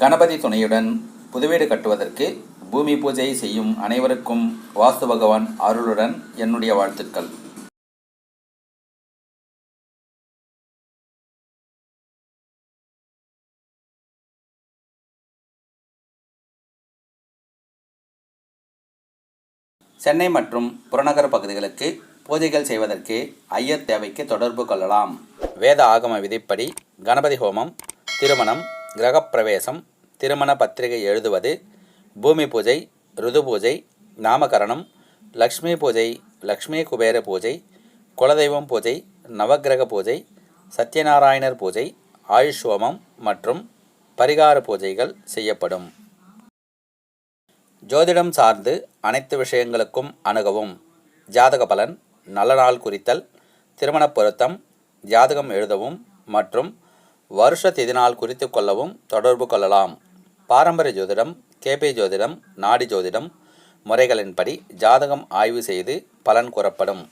கணபதி துணையுடன் புதுவீடு கட்டுவதற்கு பூமி பூஜை செய்யும் அனைவருக்கும் வாஸ்து பகவான் அருளுடன் என்னுடைய வாழ்த்துக்கள். சென்னை மற்றும் புறநகர் பகுதிகளுக்கு பூஜைகள் செய்வதற்கு ஐயர் தேவைக்கு தொடர்பு கொள்ளலாம். வேத ஆகம விதிப்படி கணபதி ஹோமம் திருமணம் கிரகப்பிரவேசம் திருமண பத்திரிகை எழுதுவது பூமி பூஜை ருது பூஜை நாமகரணம் லக்ஷ்மி பூஜை லக்ஷ்மி குபேர பூஜை குலதெய்வம் பூஜை நவக்கிரக பூஜை சத்யநாராயணர் பூஜை ஆயுஷ் ஹோமம் மற்றும் பரிகார பூஜைகள் செய்யப்படும். ஜோதிடம் சார்ந்து அனைத்து விஷயங்களுக்கும் அணுகவும். ஜாதக பலன் நல்ல நாள் குறித்தல் திருமண பொருத்தம் ஜாதகம் எழுதவும் மற்றும் வருஷ திதி நாள் குறித்து கொள்ளவும் தொடர்பு கொள்ளலாம். பாரம்பரிய ஜோதிடம் கேபி ஜோதிடம் நாடி ஜோதிடம் முறைகளின்படி ஜாதகம் ஆய்வு செய்து பலன் கூறப்படும்.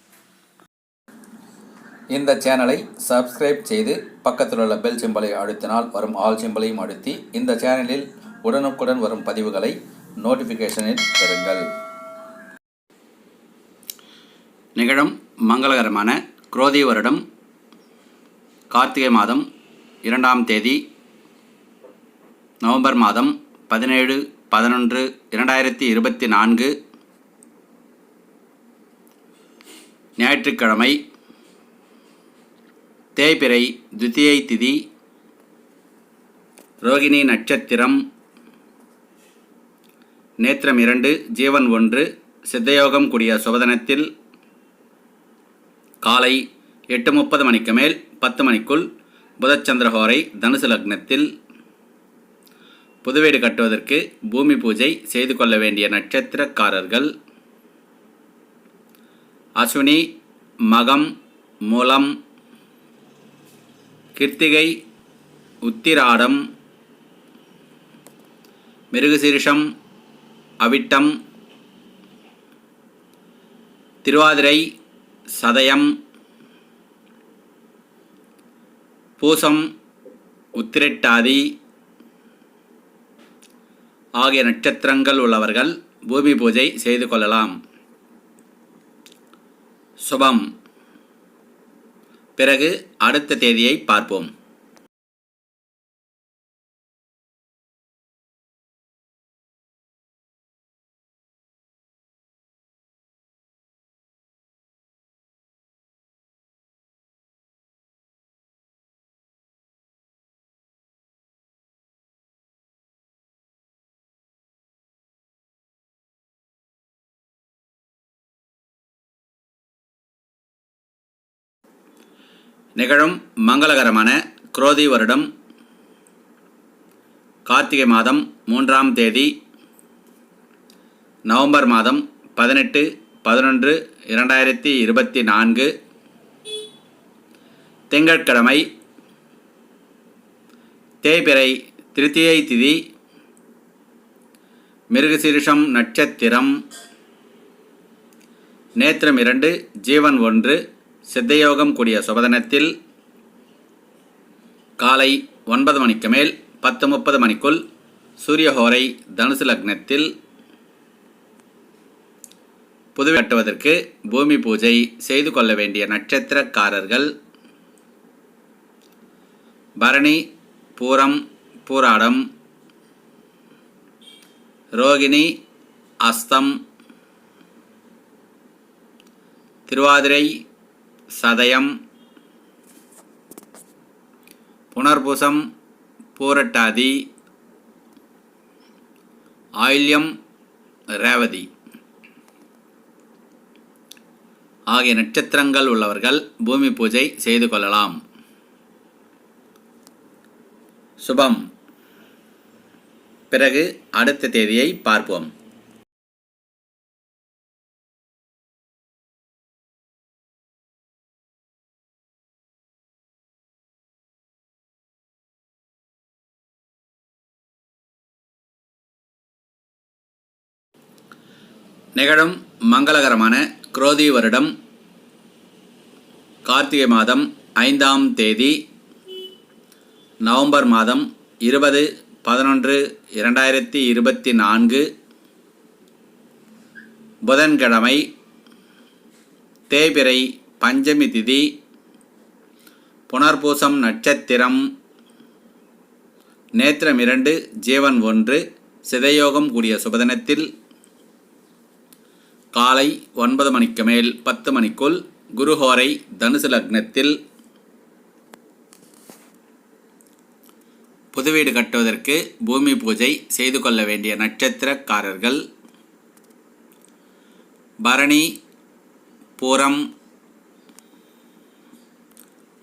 இந்த சேனலை சப்ஸ்கிரைப் செய்து பக்கத்தில் உள்ள பெல் சிம்பலை அழுத்தினால் வரும் ஆல் சிம்பலையும் அழுத்தி இந்த சேனலில் உடனுக்குடன் வரும் பதிவுகளை நோட்டிஃபிகேஷனில் பெறுங்கள். நிகழும் மங்களகரமான குரோதி வருடம் கார்த்திகை மாதம் இரண்டாம் தேதி நவம்பர் மாதம் பதினேழு பதினொன்று இரண்டாயிரத்தி இருபத்தி நான்கு ஞாயிற்றுக்கிழமை தேய்பிறை துதியை திதி ரோகிணி நட்சத்திரம் நேத்திரம் இரண்டு ஜீவன் ஒன்று சித்தயோகம் கூடிய சுபதனத்தில் காலை எட்டு முப்பது மணிக்கு மேல் பத்து மணிக்குள் புதச்சந்திரஹோரை தனுசு லக்னத்தில் புதுவீடு கட்டுவதற்கு பூமி பூஜை செய்து கொள்ள வேண்டிய நட்சத்திரக்காரர்கள். அஸ்வினி மகம் மூலம் கிருத்திகை உத்திராடம் மிருகசீரிஷம் அவிட்டம் திருவாதிரை சதயம் பூசம் உத்திரட்டாதி ஆகிய நட்சத்திரங்கள் உள்ளவர்கள் பூமி பூஜை செய்து கொள்ளலாம். சுபம். பிறகு அடுத்த தேதியை பார்ப்போம். நிகழும் மங்களகரமான குரோதி வருடம் கார்த்திகை மாதம் மூன்றாம் தேதி நவம்பர் மாதம் பதினெட்டு பதினொன்று இரண்டாயிரத்தி இருபத்தி நான்கு திங்கட்கிழமை தேய்பிறை திருத்தியை திதி மிருகசீரிஷம் நட்சத்திரம் நேத்திரம் இரண்டு ஜீவன் ஒன்று சித்தயோகம் கூடிய சுபதனத்தில் காலை ஒன்பது மணிக்கு மேல் பத்து முப்பது மணிக்குள் சூரியஹோரை தனுசு லக்னத்தில் புது கட்டுவதற்கு பூமி பூஜை செய்து கொள்ள வேண்டிய நட்சத்திரக்காரர்கள் பரணி பூரம் பூராடம் ரோகிணி அஸ்தம் திருவாதிரை சதயம் புனர்பூசம் பூரட்டாதி ஆயில்யம் ரேவதி. ஆகிய நட்சத்திரங்கள் உள்ளவர்கள் பூமி பூஜை செய்து கொள்ளலாம். சுபம். பிறகு அடுத்த தேதியை பார்ப்போம். நிகழும் மங்களகரமான குரோதி வருடம் கார்த்திகை மாதம் ஐந்தாம் தேதி நவம்பர் மாதம் இருபது பதினொன்று இரண்டாயிரத்தி இருபத்தி நான்கு புதன்கிழமை தேய்பிறை பஞ்சமி திதி புனர்பூசம் நட்சத்திரம் நேத்திரம் இரண்டு ஜீவன் ஒன்று சிதையோகம் கூடிய சுபதினத்தில் காலை ஒன்பது மணிக்கு மேல் பத்து மணிக்குள் குருஹோரை தனுசு லக்னத்தில் புது வீடு கட்டுவதற்கு பூமி பூஜை செய்து கொள்ள வேண்டிய நட்சத்திரக்காரர்கள். பரணி பூரம்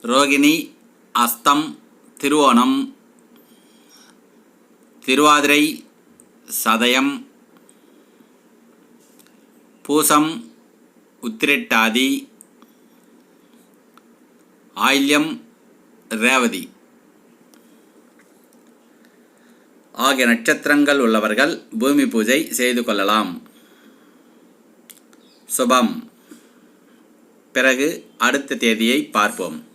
ரோகிணி அஸ்தம் திருவோணம் திருவாதிரை சதயம் பூசம் உத்திரட்டாதி. ஆயில்யம் ரேவதி. ஆகிய நட்சத்திரங்கள் உள்ளவர்கள் பூமி பூஜை செய்து கொள்ளலாம். சுபம். பிறகு அடுத்த தேதியை பார்ப்போம்.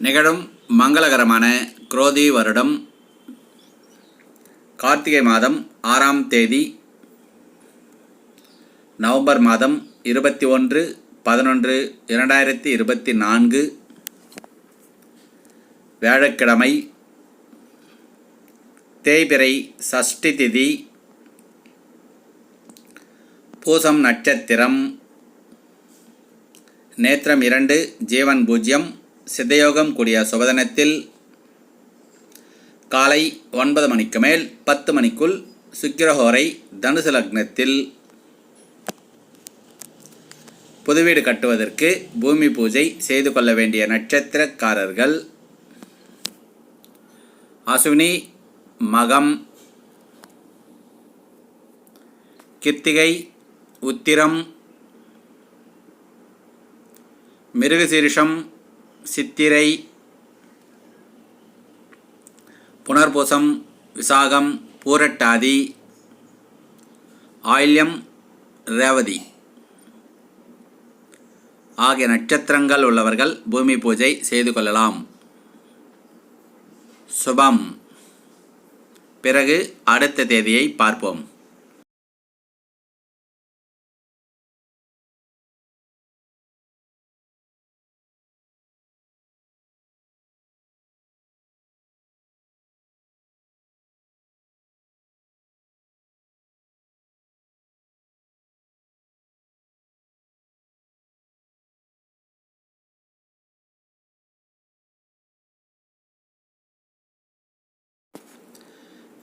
நிகழும் மங்களகரமான குரோதி வருடம் கார்த்திகை மாதம் ஆறாம் தேதி நவம்பர் மாதம் இருபத்தி ஒன்று பதினொன்று இரண்டாயிரத்தி இருபத்தி நான்கு வியாழக்கிழமை தேய்பிறை சஷ்டி திதி பூசம் நட்சத்திரம் நேத்திரம் இரண்டு ஜீவன் பூஜ்யம் சித்தயோகம் கூடிய சுபதனத்தில் காலை ஒன்பது மணிக்கு மேல் பத்து மணிக்குள் சுக்கிரஹோரை தனுசு லக்னத்தில் புதுவீடு கட்டுவதற்கு பூமி பூஜை செய்து கொள்ள வேண்டிய நட்சத்திரக்காரர்கள். அசுவினி மகம் கித்திகை உத்திரம் மிருகசீரிஷம் சித்திரை புனர்பூசம் விசாகம் பூரட்டாதி ஆயில்யம் ரேவதி ஆகிய நட்சத்திரங்கள் உள்ளவர்கள் பூமி பூஜை செய்து கொள்ளலாம். சுபம். பிறகு அடுத்த தேதியை பார்ப்போம்.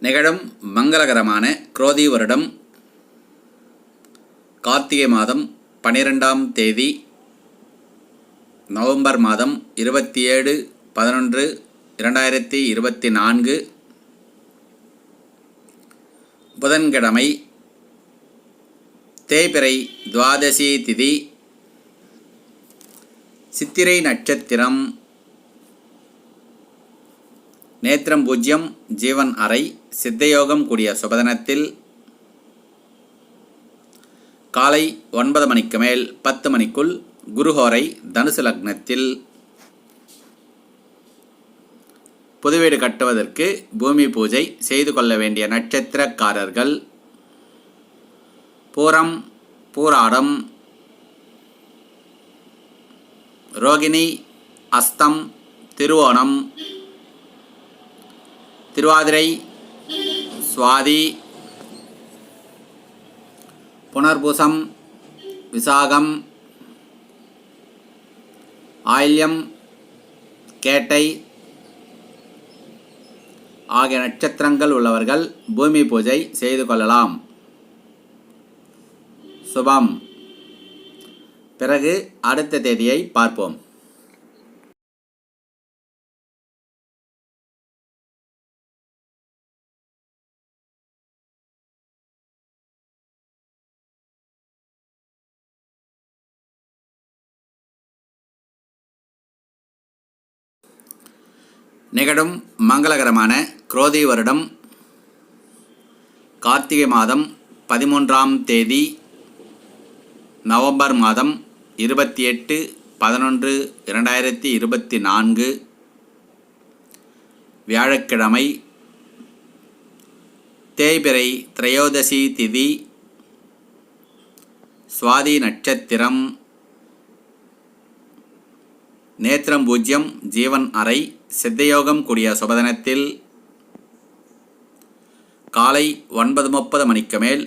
நிகழும் மங்களகரமான குரோதி வருடம் கார்த்திகை மாதம் பனிரெண்டாம் தேதி நவம்பர் மாதம் இருபத்தி ஏழு பதினொன்று இரண்டாயிரத்தி இருபத்தி நான்கு புதன்கிழமை தேய்பிறை துவாதசி திதி சித்திரை நட்சத்திரம் நேத்திரம் பூஜ்யம் ஜீவன் அறை சித்தயோகம் கூடிய சுபதனத்தில் காலை ஒன்பது மணிக்கு மேல் பத்து மணிக்குள் குருஹோரை தனுசு லக்னத்தில் புதுவீடு கட்டுவதற்கு பூமி பூஜை செய்து கொள்ள வேண்டிய நட்சத்திரக்காரர்கள் பூரம் பூராடம் ரோகிணி அஸ்தம் திருவோணம் திருவாதிரை சுவாதி புனர்பூசம் விசாகம் ஆயில்யம் கேட்டை ஆகிய நட்சத்திரங்கள் உள்ளவர்கள் பூமி பூஜை செய்து கொள்ளலாம். சுபம். பிறகு அடுத்த தேதியை பார்ப்போம். நிகழும் மங்களகரமான குரோதி வருடம் கார்த்திகை மாதம் பதிமூன்றாம் தேதி நவம்பர் மாதம் இருபத்தி எட்டு பதினொன்று இரண்டாயிரத்தி இருபத்தி நான்கு வியாழக்கிழமை தேய்பிறை திரையோதசி திதி சுவாதி நட்சத்திரம் நேத்திரம் பூஜ்யம் ஜீவன் அறை சித்தயோகம் கூடிய சுபதனத்தில் காலை ஒன்பது முப்பது மணிக்கு மேல்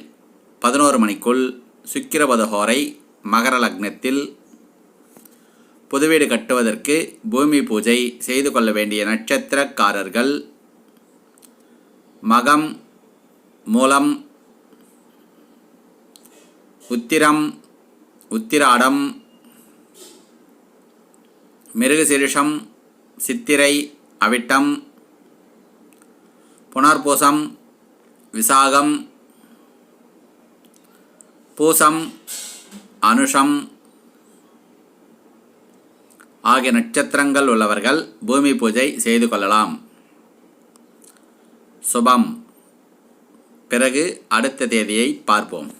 பதினோரு மணிக்குள் சுக்கிரபதஹோரை மகர லக்னத்தில் புதுவீடு கட்டுவதற்கு பூமி பூஜை செய்து கொள்ள வேண்டிய நட்சத்திரக்காரர்கள் மகம் மூலம் உத்திரம் உத்திராடம் மிருகசிருஷம் சித்திரை அவிட்டம் புனர்பூசம் விசாகம் பூசம் அனுஷம் ஆகிய நட்சத்திரங்கள் உள்ளவர்கள் பூமி பூஜை செய்து கொள்ளலாம். சுபம். பிறகு அடுத்த தேதியை பார்ப்போம்.